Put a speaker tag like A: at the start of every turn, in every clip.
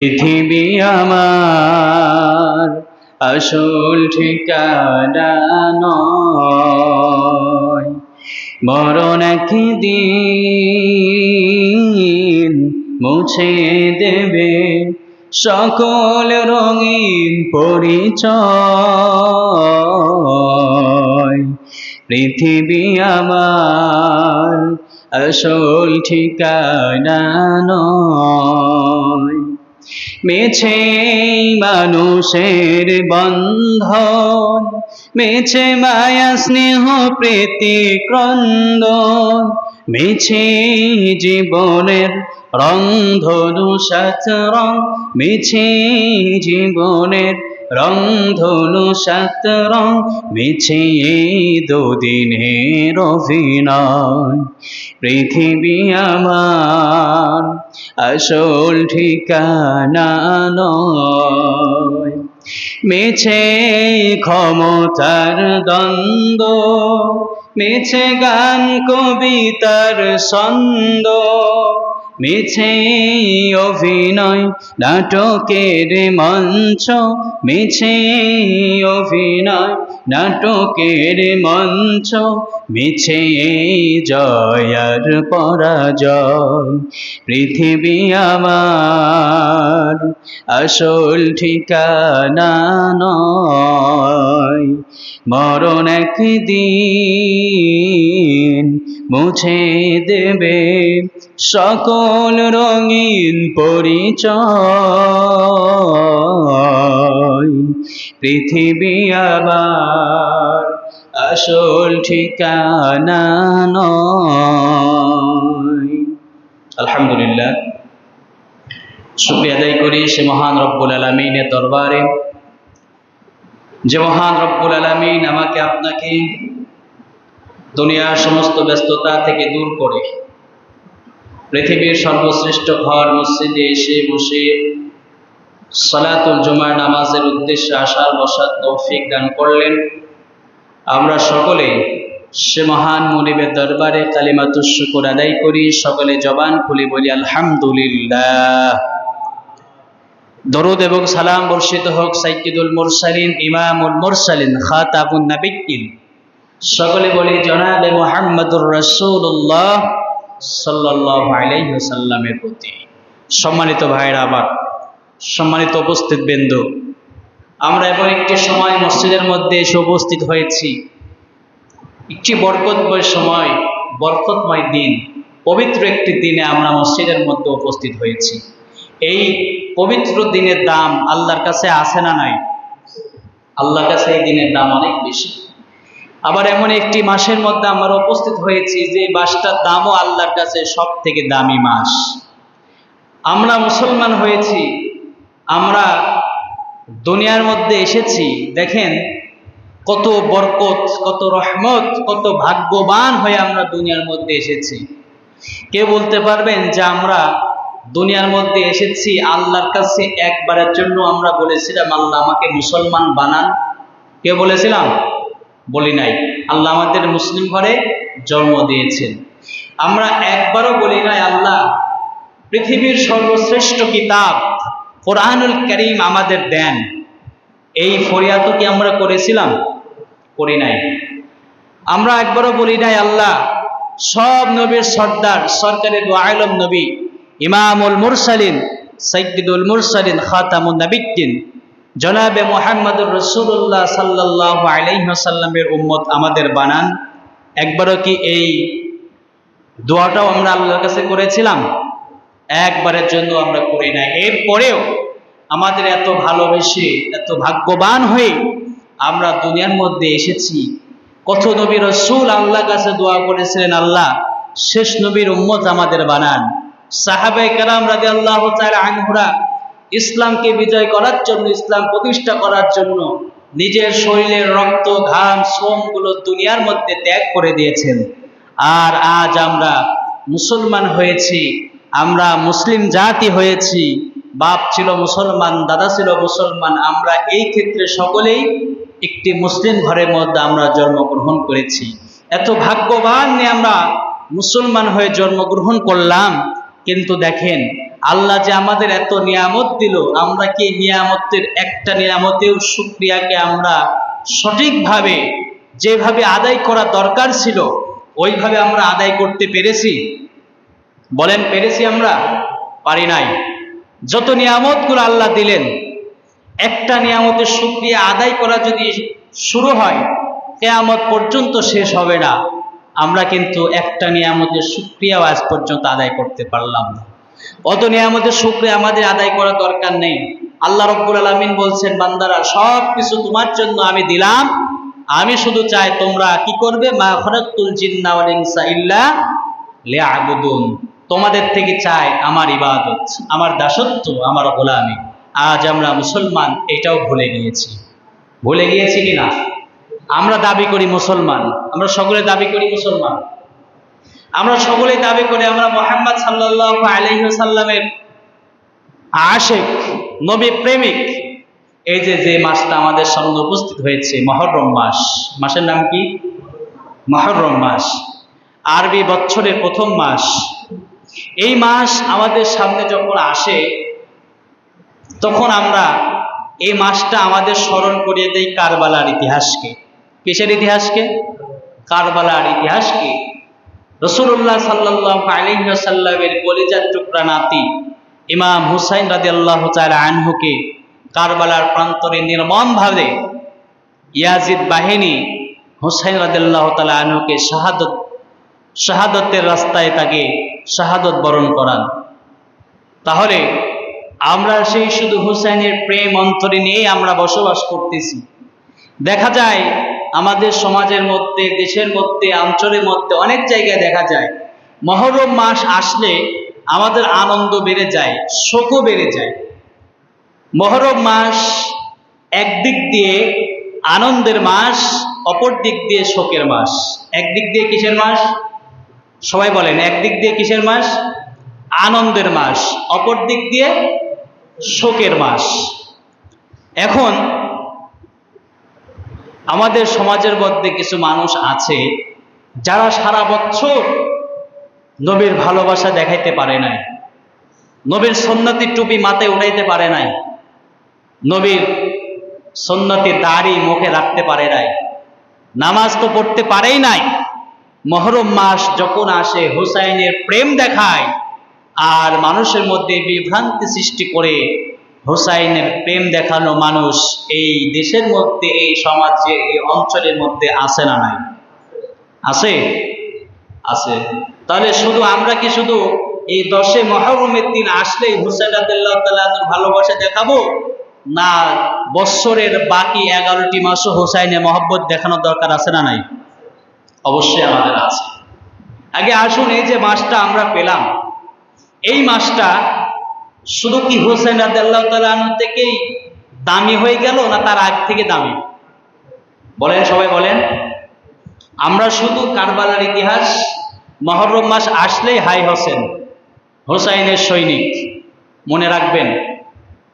A: পৃথিবী আমার আসল ঠিকানা নয়। মরণ একদিন মুছে দেবে সকল রঙিন পরিচয়। পৃথিবী আমার আসল ঠিকানা নয়। মেছে মানুষের বন্ধন, মেছে মায়া স্নেহ প্রীতি ক্রন্দন, মেছে জীবনের রং ধনু সচরং মিছে জীবনের রং ধনু রং মিছে এই দুদিনের অভিনয় পৃথিবী আমার আসল ঠিকানা নয়। মেছে ক্ষমতার দ্বন্দ্ব, মেছে গান কবিতার ছন্দ মিছে অভিনয় নাটকের মঞ্চ মিছে অভিনয়। নাটকের মঞ্চ মিছে জয়ার পরাজয়। পৃথিবী আমার আসল ঠিকানা নয়। মরণ একদিন মুছে দেবে সকল রঙিন পরিচয়। পৃথিবী আবার আসল ঠিকানা নয়। আলহামদুলিল্লাহ। শুক্রিয়া আদায় করি সে মহান রব্বুল আলমিনের দরবারে। যে মহান রব্বুল আলমিন আমাকে আপনাকে দুনিয়ার সমস্ত ব্যস্ততা থেকে দূর করে, পৃথিবীর সর্বশ্রেষ্ঠ ঘর, মসজিদে এসে বসে সলাতুল জুমার নামাজের উদ্দেশ্যে আসার বসার তৌফিক দান করলেন। আমরা সকলে সে মহান মনিবের দরবারে কালিমাতুর শুকুর আদায় করি, সকলে জবান খুলে বলি, আলহামদুলিল্লাহ। দরুদ এবং সালাম বর্ষিত হোক সাইকিদুল মুরসালিন, ইমামুল মুরসালিন খাতাবুন নাবিকিন সকলে বলি, জনাবে মোহাম্মদুর রসুল্লাহ সাল্লাহ আলাইসাল্লামের প্রতি। সম্মানিত ভাইরা আবার সম্মানিত উপস্থিত বিন্দু, আমরা এবার একটি সময় মসজিদের মধ্যে এসে উপস্থিত হয়েছি। একটি বরকতময় সময়, বরকতময় দিন, পবিত্র একটি দিনে আমরা মসজিদের মধ্যে উপস্থিত হয়েছি। এই পবিত্র দিনের দাম আল্লাহর কাছে আসে না নাই? আল্লাহর কাছে এই দিনের দাম অনেক বেশি। আবার এমন একটি মাসের মধ্যে আমরা উপস্থিত হয়েছি যে মাসটার দামও আল্লাহর কাছে সব থেকে দামি মাস। আমরা মুসলমান হয়েছি আমরা দুনিয়ার মধ্যে এসেছি, দেখেন কত বরকত, কত রহমত, কত ভাগ্যবান হয়ে আমরা দুনিয়ার মধ্যে এসেছি। কে বলতে পারবেন যে আমরা দুনিয়ার মধ্যে এসেছি? আল্লাহর কাছে একবারের জন্য আমরা বলেছিলাম, আল্লাহ আমাকে মুসলমান বানান। কে বলেছিলাম? বলি নাই। আল্লাহ আমাদের মুসলিম ঘরে জন্ম দিয়েছেন। আমরা একবারও বলি নাই, আল্লাহ পৃথিবীর সর্বশ্রেষ্ঠ কিতাব কোরআনুল করিম আমাদের দেন। এই ফরিয়াদও কি আমরা করেছিলাম? করি নাই। আমরা একবারও বলি নাই, আল্লাহ, সব নবীর সর্দার, সরকারের আলম নবী, ইমামুল মুরসালিন সৈয়দুল মুরসালিন, খাতামুন নবিদ্দিন জনাবে মোহাম্মদুর রসুল্লাহ সাল্লাহ আলাইসাল্লামের উম্মত আমাদের বানান। একবারও কি এই দোয়াটাও আমরা আল্লাহর কাছে করেছিলাম? একবারের জন্য আমরা করি না এরপরেও আমাদের এত ভালোবেসে, এত ভাগ্যবান হয়ে আমরা দুনিয়ার মধ্যে এসেছি। কত নবী রসুল আল্লাহ কাছে দোয়া করেছিলেন, আল্লাহ, শেষ নবীর উম্মত আমাদের বানান। সাহাবে কারাম রাজি আল্লাহ আনহুরা ইসলামকে বিজয় করার জন্য, ইসলাম প্রতিষ্ঠা করার জন্য নিজের শরীরের রক্ত, ঘাম, শ্রমগুলো দুনিয়ার মধ্যে ত্যাগ করে দিয়েছেন। আর আজ আমরা মুসলমান হয়েছি, আমরা মুসলিম জাতি হয়েছি বাপ ছিল মুসলমান, দাদা ছিল মুসলমান, আমরা এই ক্ষেত্রে সকলেই একটি মুসলিম ঘরের মধ্যে আমরা জন্মগ্রহণ করেছি। এত ভাগ্যবান নিয়ে আমরা মুসলমান হয়ে জন্মগ্রহণ করলাম। কিন্তু দেখেন, আল্লাহ যে আমাদের এত নিয়ামত দিল, আমরা কি নিয়ামতের একটা নিয়ামতেও শুক্রিয়াকে আমরা সঠিকভাবে, যেভাবে আদায় করা দরকার ছিল, ওইভাবে আমরা আদায় করতে পেরেছি? বলেন, পেরেছি আমরা? পারি নাই। যত নিয়ামতগুলো আল্লাহ দিলেন, একটা নিয়ামতের শুক্রিয়া আদায় করা যদি শুরু হয়, কেয়ামত পর্যন্ত শেষ হবে না। আমরা কিন্তু একটা নিয়ামতের শুক্রিয়াও আজ পর্যন্ত আদায় করতে পারলাম না। অত নিয়ামতের শুক্রিয়া আমাদের আদায় করা দরকার নেই। আল্লাহ রব্বুল আলমিন বলছেন, বান্দারা সব কিছু তোমার জন্য আমি দিলাম। আমি শুধু চাই তোমরা কি করবে? মা খরাতুল জিন্না ইল্লা লিয়াবুদুন। তোমাদের থেকে চায় আমার ইবাদত, আমার দাসত্ব, আমার গোলামি। আজ আমরা মুসলমান, এটাও ভুলে গিয়েছি। ভুলে গিয়েছি কি না আমরা দাবি করি মুসলমান, আমরা সকলে দাবি করি মুসলমান। আমরা সকলে দাবি করি আমরা মোহাম্মদ সাল্লাহ আলহিসাল্লামের আশেক, নবী প্রেমিক। এই যে যে মাসটা আমাদের সামনে উপস্থিত হয়েছে, মহরম মাস। মাসের নাম কি? মহরম মাস। আরবি বছরের প্রথম মাস। এই মাস আমাদের সামনে যখন আসে, তখন আমরা এই মাসটা আমাদের স্মরণ করিয়ে দেই কারবালার ইতিহাসকে। কিসের ইতিহাসকে? কারবালার ইতিহাসকে। রসুল্লাহ সাল্লাহ আলিহাসাল্লামের কলিজার টুকরা নাতি ইমাম হুসাইন রাজি আল্লাহ আনহুকে কারবালার প্রান্তরে নির্মমভাবে ইয়াজিদ বাহিনী হুসাইন রাদিল্লাহ তালা আনহুকে শাহাদত, শাহাদতের রাস্তায় তাকে শাহাদত বরণ করান। তাহলে আমরা সেই শুধু হুসাইনের প্রেম অন্তরে নিয়ে আমরা বসবাস করতেছি। দেখা যায় আমাদের সমাজের মধ্যে, দেশের মধ্যে, অঞ্চলের মধ্যে অনেক জায়গায় দেখা যায়, মহরম মাস আসলে আমাদের আনন্দ বেড়ে যায়, শোকও বেড়ে যায়। মহরম মাস একদিক দিয়ে আনন্দের মাস অপর দিক দিয়ে শোকের মাস। একদিক দিয়ে কিসের মাস? সবাই বলেন একদিক দিয়ে কিসের মাস? আনন্দের মাস, অপর দিক দিয়ে শোকের মাস। এখন আমাদের সমাজের মধ্যে কিছু মানুষ আছে যারা সারা বছর নবীর ভালোবাসা দেখাইতে পারে নাই, নবীর সন্ন্যতির টুপি মাথায় উঠাইতে পারে নাই, নবীর সন্ন্যতির দাড়ি মুখে রাখতে পারে নাই, নামাজ তো পড়তে পারেই নাই। মহরম মাস যখন আসে, হুসাইনের প্রেম দেখায় আর মানুষের মধ্যে বিভ্রান্তি সৃষ্টি করে, হুসাইনের প্রেম দেখানো মানুষ এই দেশের মধ্যে, এই সমাজে, এই অঞ্চলের মধ্যে আসে না নাই। আছে আছে তাহলে শুধু আমরা কি শুধু এই দশে মহরমের দিন আসলেই হুসাইন আদাল্লাহ তালার ভালোবাসা দেখাবো? না, বৎসরের বাকি এগারোটি মাসও হুসাইনে মহব্বত দেখানোর দরকার আছে না নাই? অবশ্যই আমাদের আছে। আগে আসুন, এই যে মাসটা আমরা পেলাম। এই মাসটা শুধু কি হোসেন রাদিয়াল্লাহু তাআলা আনহু থেকেই দামি হয়ে গেল না তার আগ থেকে দামি? বলেন সবাই, বলেন। আমরা শুধু কারবালার ইতিহাস, মহরম মাস আসলেই হাই হোসেন, হোসাইনের সৈনিক। মনে রাখবেন,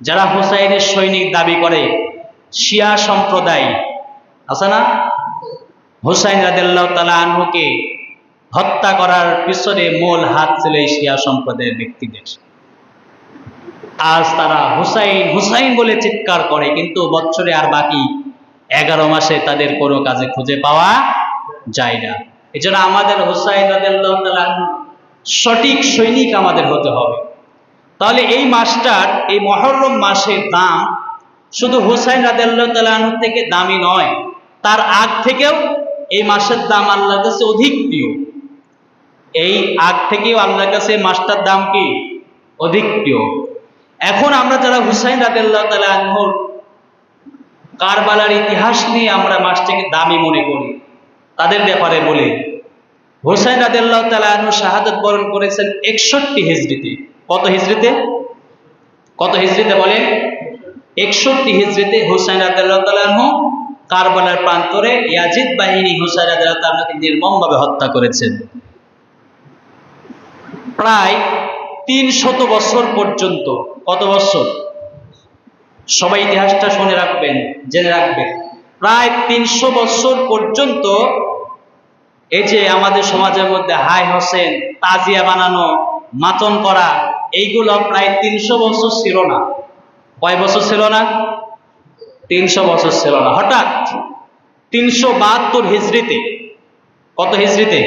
A: যারা হোসাইনের সৈনিক দাবি করে, শিয়া সম্প্রদায়, আছে না? হুসাইন রাদিল্লাহ তালা আনহুকে হত্যা করার পিছনে মূল হাত ছিল শিয়া সম্প্রদায়ের ব্যক্তিদের। আজ তারা হুসাইন হুসাইন বলে চিৎকার করে, কিন্তু বছরে আর বাকি এগারো মাসে তাদের কোনো কাজে খুঁজে পাওয়া যায় না। এজন্য আমাদের হুসাইন রাদিল্লাহ তালা সঠিক সৈনিক আমাদের হতে হবে। তাহলে এই মাসটার, এই মহরম মাসের দাম শুধু হুসাইন রাদিল্লাহ তালাহ থেকে দামি নয়, তার আগ থেকেও এই মাসের দাম আল্লাহর কাছে অধিক প্রিয়। এই আগ থেকেও আল্লাহর কাছে মাসটার দাম কি? অধিক প্রিয়। এখন আমরা যারা হুসাইন রাদিল্লাহ তালা কারবালার ইতিহাস নিয়ে আমরা মাসটাকে দামি মনে করি। তাদের ব্যাপারে বলি। হুসাইন রাদিল্লাহ তালা আনহু শাহাদত বরণ করেছেন একষট্টি হিজড়িতে। কত হিজড়িতে? কত হিজড়িতে বলেন? একষট্টি হিজড়িতে হুসাইন রাদিল্লাহ তালা আনহু কারবালার প্রান্তরে ইয়াজিদ বাহিনী হুসাইন তাআলাকে নির্মমভাবে হত্যা করেছেন। প্রায় তিন শত বছর পর্যন্ত, কত বছর? সবাই ইতিহাসটা শুনে রাখবেন, জেনে রাখবেন। প্রায় তিনশো বছর পর্যন্ত এই যে আমাদের সমাজের মধ্যে হাই হোসেন, তাজিয়া বানানো, মাতন করা, এইগুলো প্রায় তিনশো বছর ছিল না। কয় বছর ছিল না? তিনশো বছর ছিল না। হঠাৎ তিনশো বাহাত্তর হিজড়িতে, কত হিজড়িতে?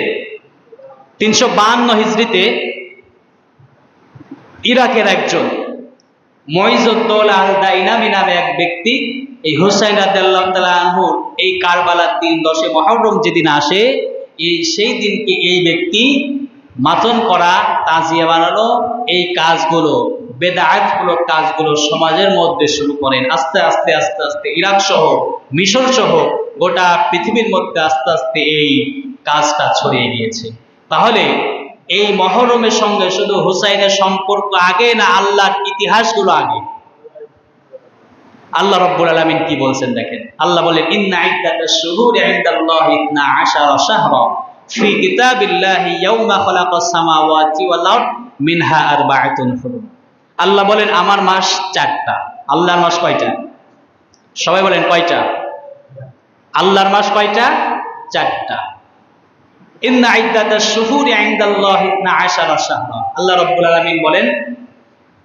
A: তিনশো বাহান্ন হিজড়িতে ইরাকের একজন নামে এক ব্যক্তি, এই হুসাইন আনহুর এই কারবালার দিন দশে মহরম যেদিন আসে, এই সেই দিনকে এই ব্যক্তি মাতন করা, তাজিয়া বানানো এই কাজগুলো, বেদায়াতমূলক কাজগুলো সমাজের মধ্যে শুরু করেন। আস্তে আস্তে আস্তে আস্তে ইরাক সহ মিশর সহ গোটা পৃথিবীর মধ্যে আস্তে আস্তে এই কাজটা ছড়িয়ে গিয়েছে তাহলে এই মহরমের সঙ্গে শুধু হুসাইনের সম্পর্ক আগে না আল্লাহর ইতিহাসগুলো আগে? আল্লাহ রব্বুল আলামিন কি বলছেন দেখেন? আল্লাহ বলেন, ইন্না ইদ্দাতাশ শুহুরি। ইনদাল্লাহি ফি কিতাবিল্লাহি ইয়াউমা খালাকাস সামাওয়াতি ওয়াল আরদ মিনহা আরবাআতুন হুরুম আল্লাহ বলেন, আমার মাস চারটা। আল্লাহর মাস কয়টা? সবাই বলেন, কয়টা? আল্লাহর মাস কয়টা? চারটা। ইন্না ইদ্দাতাশ শুহুরি ইনদাল্লাহি ইতনা আশারা শাহরা। আল্লাহ রাব্বুল আলামিন বলেন,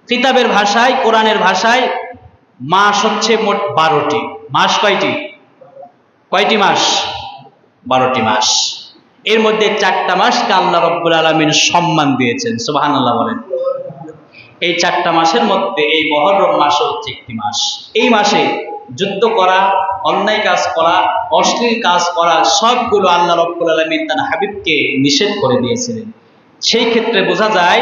A: কিতাবের ভাষায়, কোরআনের ভাষায় মাস হচ্ছে মোট বারোটি। মাস কয়টি? কয়টি মাস? বারোটি মাস। এর মধ্যে চারটা মাসকে আল্লাহ রব্বুল আলমিন সম্মান দিয়েছেন সুবাহান আল্লাহ বলেন। এই চারটা মাসের মধ্যে, এই মহরম মাস হচ্ছে একটি মাস। এই মাসে যুদ্ধ করা, অন্যায় কাজ করা, অশ্লীল কাজ করা, সবগুলো আল্লাহ রব্বুল আলমিন তার হাবিবকে নিষেধ করে দিয়েছিলেন। সেই ক্ষেত্রে বোঝা যায়,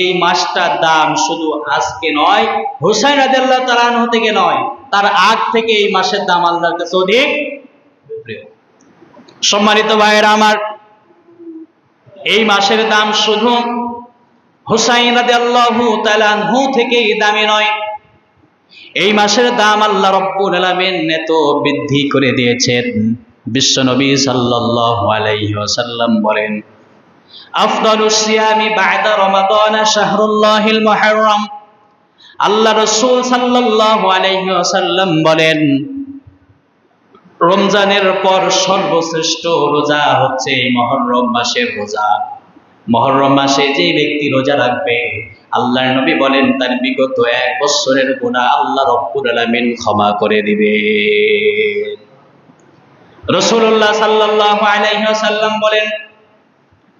A: এই মাসটার দাম শুধু আজকে নয়, হুসাইন রাজিয়াল্লাহ তালাহ থেকে নয়, তার আগ থেকে এই মাসের দাম আল্লাহর কাছে অধিক। সম্মানিত ভাইয়েরা আমার এই মাসের দাম শুধু হুসাইন থেকেই দামি নয়। এই মাসের দাম আল্লাহ রব্বুল আলামিন এত বৃদ্ধি করে দিয়েছেন। বিশ্বনবী সাল্লাল্লাহু আলাইহি বলেন আল্লাহ রাসূল সাল্লাল্লাহু আলাইহি বলেন রমজানের পর সর্বশ্রেষ্ঠ রোজা হচ্ছে মহরম মাসের রোজা। মহরম মাসে যে ব্যক্তি রোজা রাখবে, আল্লাহর নবী বলেন, তার বিগত এক বছরের গুনাহ আল্লাহ রব্বুল আলামিন ক্ষমা করে দিবে। রসুল্লাহ সাল্লাল্লাহু আলাইহি ওয়াসাল্লাম বলেন,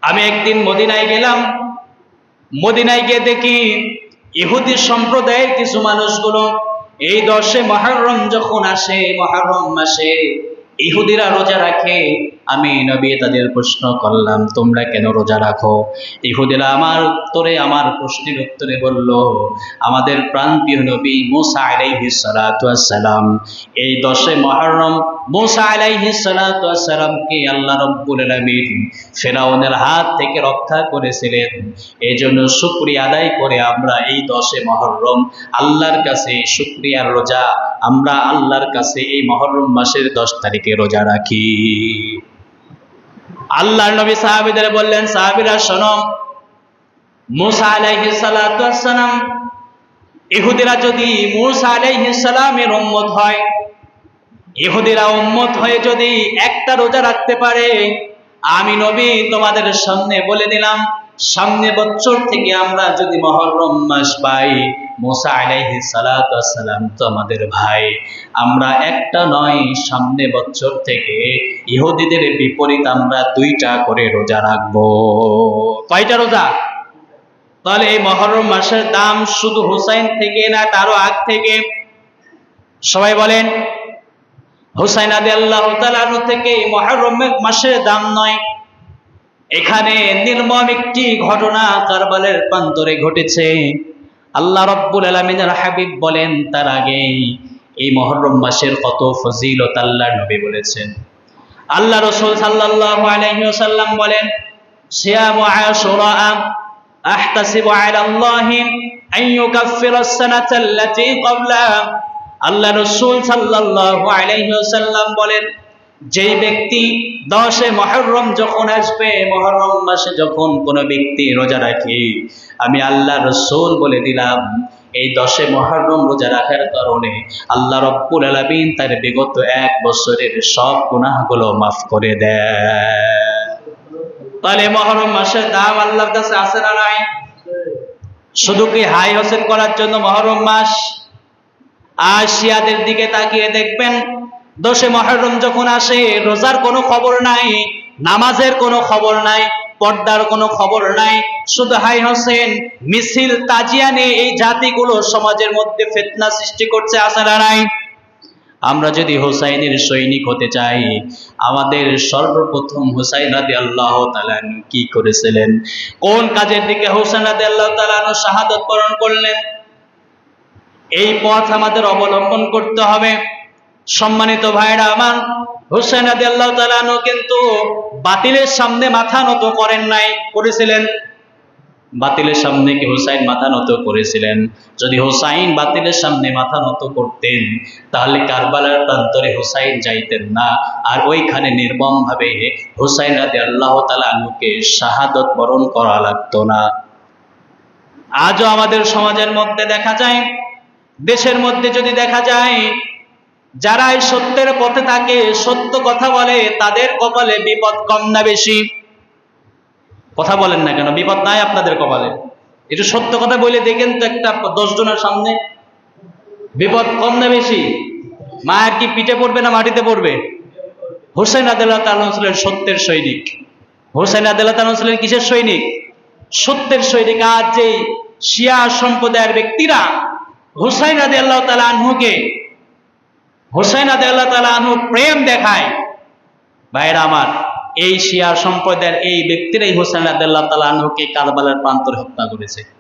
A: আমি একদিন মদিনায় গেলাম। মদিনায় গিয়ে দেখি ইহুদি সম্প্রদায়ের কিছু মানুষগুলো এই দশে মহারম যখন আসে, মহারম মাসে, ইহুদিরা রোজা রাখে, আমি নবী তাদের প্রশ্ন করলাম, তোমরা কেন রোজা রাখো? ইহুদিরা আমার উত্তরে, আমার প্রশ্নের উত্তরে বলল, আমাদের প্রান্তীয় নবী মোসা আলাইহিস সালাম, এই দশে মহরম মুসা আলাইহি সালামকে আল্লাহ রব্বুল আলামিন? ফেরাউনের হাত থেকে রক্ষা করেছিলেন। এই জন্য শুক্রিয়া আদায় করে আমরা এই দশে মহরম আল্লাহর কাছে শুক্রিয়ার রোজা, আমরা আল্লাহর কাছে এই মহরম মাসের দশ তারিখে রোজা রাখি। আল্লাহর নবী সাহাবিদের বললেন, সাহাবিরা, শোনো, মুসা আলাইহিস সালাতু ওয়াসসালাম, ইহুদিরা যদি মুসা আলাইহিস সালামের হয় ইহুদিরা উম্মত হয়ে যদি একটা রোজা রাখতে পারে, আমি নবী তোমাদের সামনে বলে দিলাম, সামনে বছর থেকে আমরা যদি মহরম মাস পাই, মোসা আলাইহি সালাম তো আমাদের ভাই। আমরা একটা নয়, সামনে বছর থেকে ইহুদিদের বিপরীত আমরা দুইটা করে রোজা রাখব। কয়টা রোজা? তাহলে এই মহরম মাসের দাম শুধু হুসাইন থেকে না, তারও আগ থেকে? সবাই বলেন হুসাইন আদি আল্লাহ থেকে এই মহরম মাসের দাম নয়। এখানে নির্মম একটি ঘটনা কারবালের প্রান্তরে ঘটেছে। আল্লাহ রব্বুল আলমিনের হাবিব বলেন, তার আগে এই মহরম মাসের কত ফজিলত আল্লাহ নবী বলেছেন। আল্লাহ রসুল সাল্লাল্লাহু আলাইহি ওয়াসাল্লাম বলেন আশুরা আহতাসিবু আলা আল্লাহি আন ইউকাফিরা আস-সানাতা আল্লাতী ক্বাবলা আল্লাহ রসুল আলাইহি বলেন, যেই ব্যক্তি দশে মহরম যখন আসবে, মহরম মাসে যখন কোনো ব্যক্তি রোজা রাখে, আমি আল্লাহ রসুল বলে দিলাম, এই দশে মহরম রোজা রাখার কারণে আল্লাহ রব্বুল আলামিন তার বিগত এক বছরের সব গুনাহগুলো মাফ করে দেয় তাহলে মহরম মাসের দাম আল্লাহর কাছে আছে না নাই? শুধু কি হাই হোসেন করার জন্য মহরম মাস? আর শিয়াদের দিকে তাকিয়ে দেখবেন দোষে মহরম যখন আসে, রোজার কোনো খবর নাই, নামাজের কোনো খবর নাই, পর্দার কোনো খবর নাই। শুধু হাই হোসেন, মিছিল, তাজিয়া নিয়ে এই জাতিগুলো সমাজের মধ্যে ফেতনা সৃষ্টি করছে আসারা নাই আমরা যদি হোসাইনের সৈনিক হতে চাই, আমাদের সর্বপ্রথম হোসাইন রাদি আল্লাহ তালান কি করেছিলেন? কোন কাজের দিকে হোসেন রাদি আল্লাহ তালানো শাহাদত বরণ করলেন? এই পথ আমাদের অবলম্বন করতে হবে। সম্মানিত ভাইরা আমার, হোসেন রাদি আল্লাহ তালানো কিন্তু বাতিলের সামনে মাথা নত করেন নাই, করেছিলেন? বাতিলের সামনে কি হুসাইন মাথা নত করেছিলেন? যদি হুসাইন বাতিলের সামনে মাথা নত করতেন, তাহলে কারবালার প্রান্তরে হুসাইন যাইতেন না। আর ওইখানে নির্মম ভাবে হুসাইন রাদি আল্লাহ তালা আনুকে শাহাদত বরণ করা লাগতো না। আজও আমাদের সমাজের মধ্যে দেখা যায় দেশের মধ্যে যদি দেখা যায় যারা এই সত্যের পথে থাকে, সত্য কথা বলে, তাদের কপালে বিপদ কম না বেশি। কথা বলেন না কেন, বিপদ নাই আপনাদের কপালে। একটু সত্য কথা বলে দেখেন তো একটা দশ জনের সামনে। বিপদ কম না বেশি। মায়ের কি পিঠে পড়বে না মাটিতে পড়বে? হোসেন আদাল্লাহ তালন ছিলেন সত্যের সৈনিক। হোসেন আদাল্লাহ তালন ছিলেন কিসের সৈনিক? সত্যের সৈনিক। আজ যে শিয়া সম্প্রদায়ের ব্যক্তিরা হুসাইন আদি আল্লাহ তালা আনহুকে, হুসাইন আদি আল্লাহ তালা আনহু প্রেম দেখায়। ভাইরা আমার, এই শিয়ার সম্প্রদায়ের এই ব্যক্তিরাই হুসাইন হোসেন আল্লাহ তালা আনহুকে কারবালার প্রান্তরে হত্যা করেছে।